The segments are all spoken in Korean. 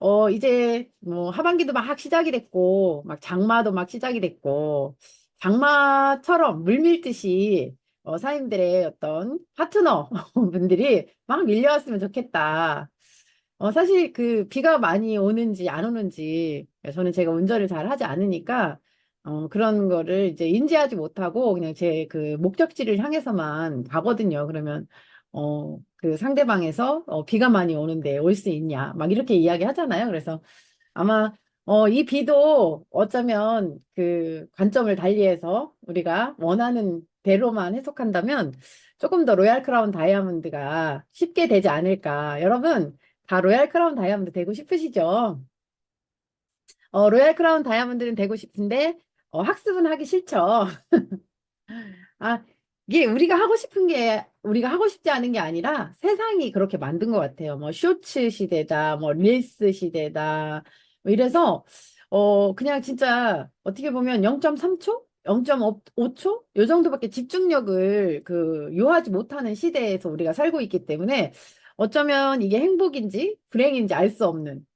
어, 이제 뭐 하반기도 막 시작이 됐고, 막 장마도 막 시작이 됐고, 장마처럼 물밀듯이 어, 사장님들의 어떤 파트너 분들이 막 밀려왔으면 좋겠다. 어, 사실 그 비가 많이 오는지 안 오는지 저는 제가 운전을 잘 하지 않으니까 어, 그런 거를 이제 인지하지 못하고 그냥 제 그 목적지를 향해서만 가거든요. 그러면 어, 그 상대방에서 어, 비가 많이 오는데 올 수 있냐 막 이렇게 이야기 하잖아요. 그래서 아마 어, 이 비도 어쩌면 그 관점을 달리해서 우리가 원하는 대로만 해석한다면 조금 더 로얄 크라운 다이아몬드가 쉽게 되지 않을까. 여러분, 다 로얄 크라운 다이아몬드 되고 싶으시죠? 어, 로얄 크라운 다이아몬드는 되고 싶은데, 어, 학습은 하기 싫죠. 아, 이게 우리가 하고 싶은 게, 우리가 하고 싶지 않은 게 아니라 세상이 그렇게 만든 것 같아요. 뭐, 쇼츠 시대다, 뭐, 릴스 시대다. 뭐 이래서, 어, 그냥 진짜 어떻게 보면 0.3초? 0.5초? 요 정도밖에 집중력을 그 요하지 못하는 시대에서 우리가 살고 있기 때문에 어쩌면 이게 행복인지 불행인지 알 수 없는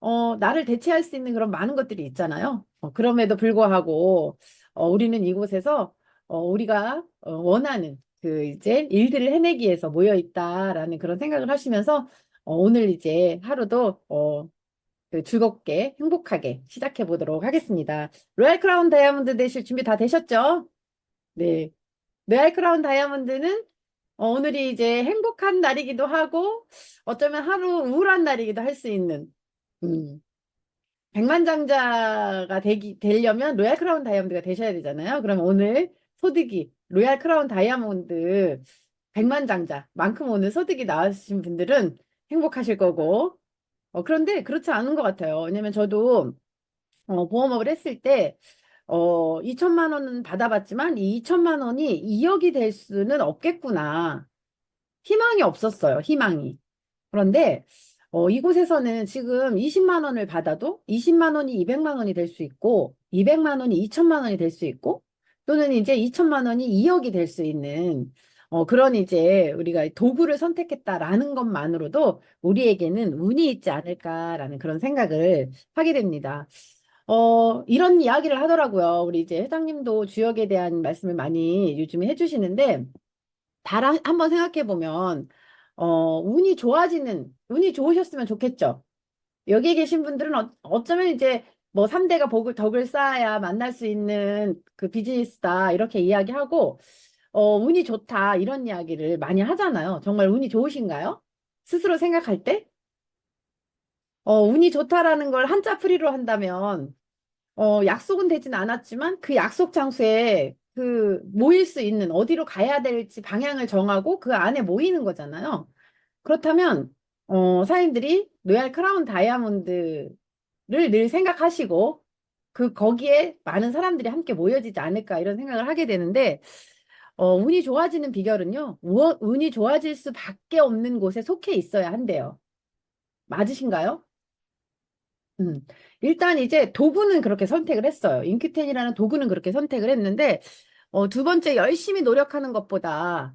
어, 나를 대체할 수 있는 그런 많은 것들이 있잖아요. 어, 그럼에도 불구하고 어, 우리는 이곳에서 어, 우리가 어, 원하는 그 이제 일들을 해내기 위해서 모여 있다라는 그런 생각을 하시면서 어, 오늘 이제 하루도 어, 그 즐겁게 행복하게 시작해 보도록 하겠습니다. 로얄 크라운 다이아몬드 되실 준비 다 되셨죠? 네. 로얄 크라운 다이아몬드는 어, 오늘이 이제 행복한 날이기도 하고 어쩌면 하루 우울한 날이기도 할 수 있는 음, 백만장자가 되기, 되려면 로얄 크라운 다이아몬드가 되셔야 되잖아요. 그럼 오늘 소득이 로얄 크라운 다이아몬드 백만장자만큼 오늘 소득이 나으신 분들은 행복하실 거고 어, 그런데 그렇지 않은 것 같아요. 왜냐면 저도 어, 보험업을 했을 때 어, 2천만 원은 받아봤지만 이 2천만 원이 2억이 될 수는 없겠구나. 희망이 없었어요. 희망이. 그런데 어, 이곳에서는 지금 20만 원을 받아도 20만 원이 200만 원이 될 수 있고 200만 원이 2천만 원이 될 수 있고 또는 이제 2천만 원이 2억이 될 수 있는 어, 그런 이제 우리가 도구를 선택했다라는 것만으로도 우리에게는 운이 있지 않을까라는 그런 생각을 하게 됩니다. 어, 이런 이야기를 하더라고요. 우리 이제 회장님도 주역에 대한 말씀을 많이 요즘에 해주시는데, 달 한- 한번 생각해 보면, 어, 운이 좋아지는, 운이 좋으셨으면 좋겠죠. 여기 계신 분들은 어, 어쩌면 이제 뭐 3대가 복을, 덕을 쌓아야 만날 수 있는 그 비즈니스다, 이렇게 이야기하고, 어, 운이 좋다, 이런 이야기를 많이 하잖아요. 정말 운이 좋으신가요? 스스로 생각할 때? 어, 운이 좋다라는 걸 한자 풀이로 한다면, 어, 약속은 되진 않았지만 그 약속 장소에 그 모일 수 있는 어디로 가야 될지 방향을 정하고 그 안에 모이는 거잖아요. 그렇다면, 어, 사장님들이 로얄 크라운 다이아몬드를 늘 생각하시고 그 거기에 많은 사람들이 함께 모여지지 않을까 이런 생각을 하게 되는데, 어, 운이 좋아지는 비결은요, 우- 운이 좋아질 수밖에 없는 곳에 속해 있어야 한대요. 맞으신가요? 음, 일단 이제 도구는 그렇게 선택을 했어요. 인큐텐이라는 도구는 그렇게 선택을 했는데, 어, 두 번째 열심히 노력하는 것보다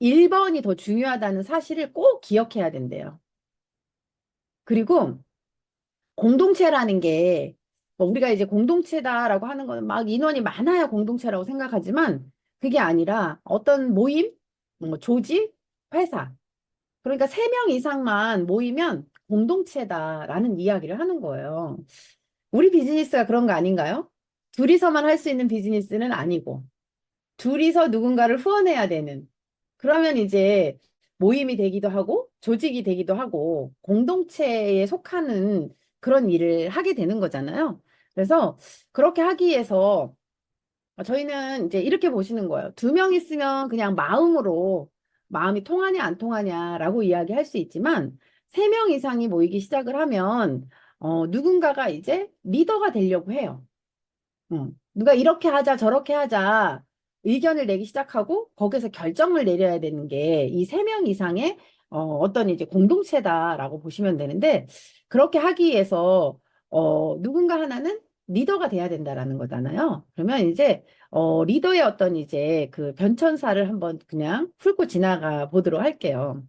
1번이 더 중요하다는 사실을 꼭 기억해야 된대요. 그리고 공동체라는 게, 뭐 우리가 이제 공동체다라고 하는 거는 막 인원이 많아야 공동체라고 생각하지만, 그게 아니라 어떤 모임, 뭐 조직, 회사, 그러니까 세 명 이상만 모이면 공동체다라는 이야기를 하는 거예요. 우리 비즈니스가 그런 거 아닌가요? 둘이서만 할 수 있는 비즈니스는 아니고, 둘이서 누군가를 후원해야 되는. 그러면 이제 모임이 되기도 하고, 조직이 되기도 하고, 공동체에 속하는 그런 일을 하게 되는 거잖아요. 그래서 그렇게 하기 위해서 저희는 이제 이렇게 보시는 거예요. 두 명 있으면 그냥 마음으로 마음이 통하냐 안 통하냐라고 이야기할 수 있지만, 세 명 이상이 모이기 시작을 하면 어, 누군가가 이제 리더가 되려고 해요. 음, 누가 이렇게 하자, 저렇게 하자 의견을 내기 시작하고 거기서 결정을 내려야 되는 게 이 세 명 이상의 어, 어떤 이제 공동체다라고 보시면 되는데 그렇게 하기 위해서 어, 누군가 하나는 리더가 돼야 된다라는 거잖아요. 그러면 이제 어, 리더의 어떤 이제 그 변천사를 한번 그냥 훑고 지나가 보도록 할게요.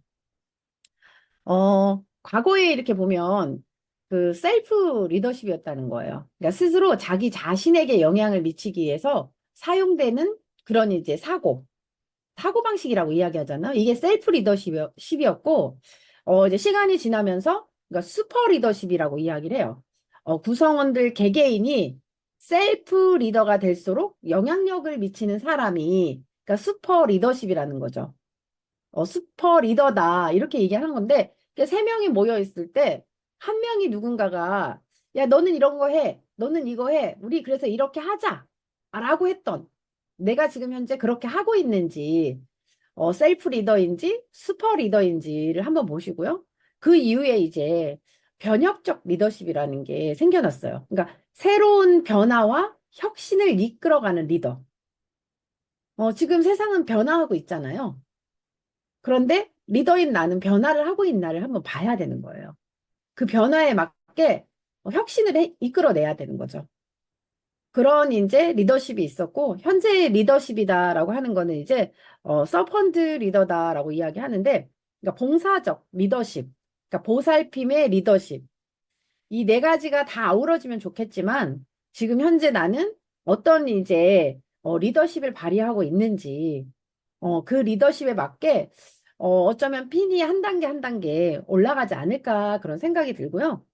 어, 과거에 이렇게 보면 그 셀프 리더십이었다는 거예요. 그러니까 스스로 자기 자신에게 영향을 미치기 위해서 사용되는 그런 이제 사고, 사고 방식이라고 이야기하잖아요. 이게 셀프 리더십이었고, 어, 이제 시간이 지나면서, 그러니까 슈퍼 리더십이라고 이야기를 해요. 어, 구성원들 개개인이 셀프 리더가 될수록 영향력을 미치는 사람이, 그러니까 슈퍼 리더십이라는 거죠. 어, 슈퍼 리더다. 이렇게 얘기하는 건데, 이렇게 세 명이 모여 있을 때, 한 명이 누군가가, 야, 너는 이런 거 해. 너는 이거 해. 우리 그래서 이렇게 하자. 라고 했던, 내가 지금 현재 그렇게 하고 있는지, 어, 셀프 리더인지, 슈퍼 리더인지를 한번 보시고요. 그 이후에 이제 변혁적 리더십이라는 게 생겨났어요. 그러니까 새로운 변화와 혁신을 이끌어가는 리더. 어, 지금 세상은 변화하고 있잖아요. 그런데 리더인 나는 변화를 하고 있나를 한번 봐야 되는 거예요. 그 변화에 맞게 어, 혁신을 해- 이끌어내야 되는 거죠. 그런 이제 리더십이 있었고 현재의 리더십이다라고 하는 거는 이제 어, 서펀트 리더다라고 이야기하는데 그러니까 봉사적 리더십, 그러니까 보살핌의 리더십 이 네 가지가 다 아우러지면 좋겠지만 지금 현재 나는 어떤 이제 어, 리더십을 발휘하고 있는지 어, 그 리더십에 맞게 어, 어쩌면 핀이 한 단계 한 단계 올라가지 않을까 그런 생각이 들고요.